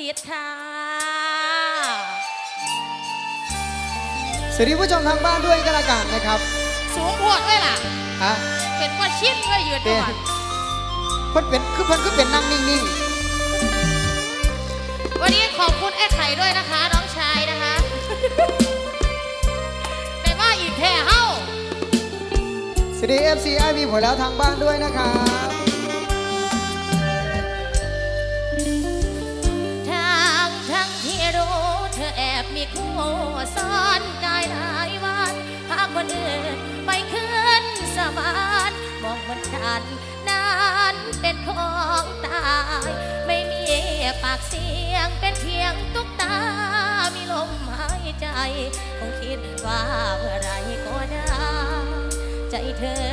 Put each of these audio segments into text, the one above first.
สิทธิ์ค่ะสวัสดีผู้ชมทางบ้านด้วยกันละกันนะครับสูงโพวดเลยล่ะ ฮะเป็นว่าชิ้นเลยยืนเต้ก่อนเพิ่นเป็นคือเพิ่นคือเป็นนั่งนิ่งวันนี้ขอบคุณไอ้ไข่ด้วยนะคะ น้องชายนะคะแต่ว่าอีกแค่เฮ้า ๆสวัสดี FC ไอวีผลแล้วทางบ้านด้วยนะครับ มีคู่ซ้อนกายหลายวันหากคนอื่นไม่ขึ้นสมานมองบนฉันนั้นเป็นของตาย ไม่มีปากเสียงเป็นเพียงตุ๊กตา มีลมหายใจ คงคิดว่าเมื่อไรก็ได้ ใจเธอ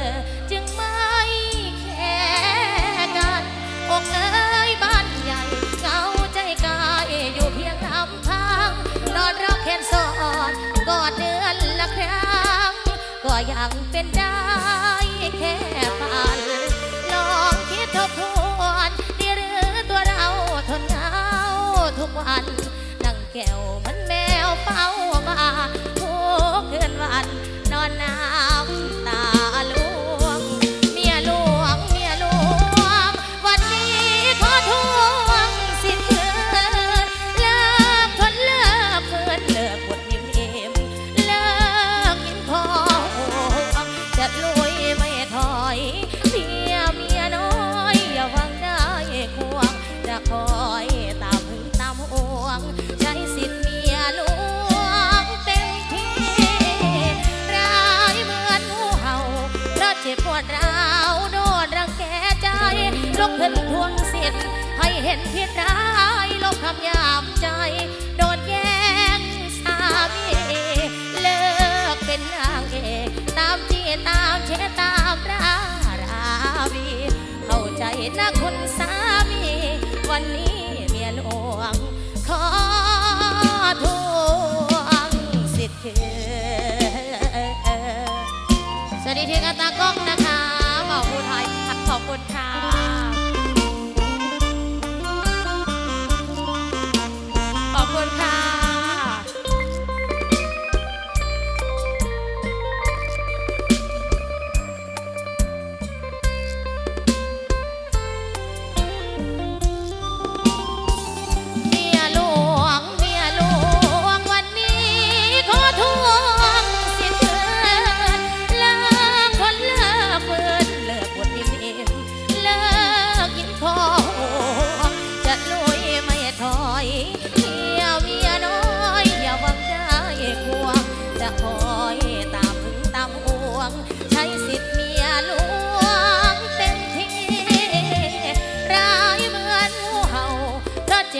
จึงไม่แค่กันอกเอ้ ยังเป็นได้แค่ฝัน ลองคิดทบทวนดีหรือตัวเราทนเหงาทุกวันนั่งแก้วเหมันแมว เห็นผิดร้ายลบคำหยาบใจ โดนแย่งสามีเลิกเป็นนางเอกตามจีตามเชตามราราวีเข้าใจนะคุณสามี วันนี้เมียหลวง ขอทวงสิทธิ์คืนสวัสดีทีมงตากล้อง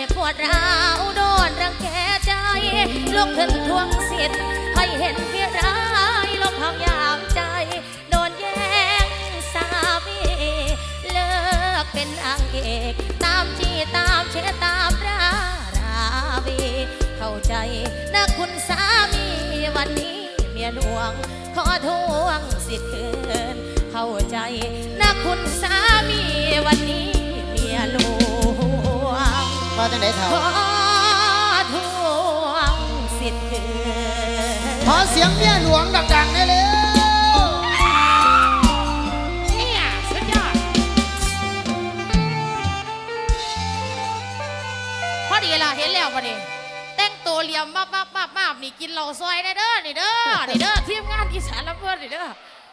จ็บปวดร้าวโดนรังแกใจลุกขึ้นทวงสิทธิ์ให้เห็นเพียร้ายลบคำยามใจ โดนแย่งสามีเลิกเป็นนางเอก ตามจีตามเชตามราราวีเข้าใจนะคุณสามีวันนี้เมียหลวง ขอทวงสิทธิ์คืนเข้าใจนะคุณสามีวันนี้เมียหลว งมาจังไหนเถ่าขอทวงสิทธิ์คืนขอเสียงเมียหลวงดังๆได้เลยเนี่ยสุดยอดพอดีล่ะเห็นแล้วพอดีแต่งตัวเหลี่ยมมาบมาบมาบมาบนี่กินเหล้าซอยได้เด้อนี่เด้อนี่เด้อทีมงานอีสานลำเพื่อนนี่เด้อ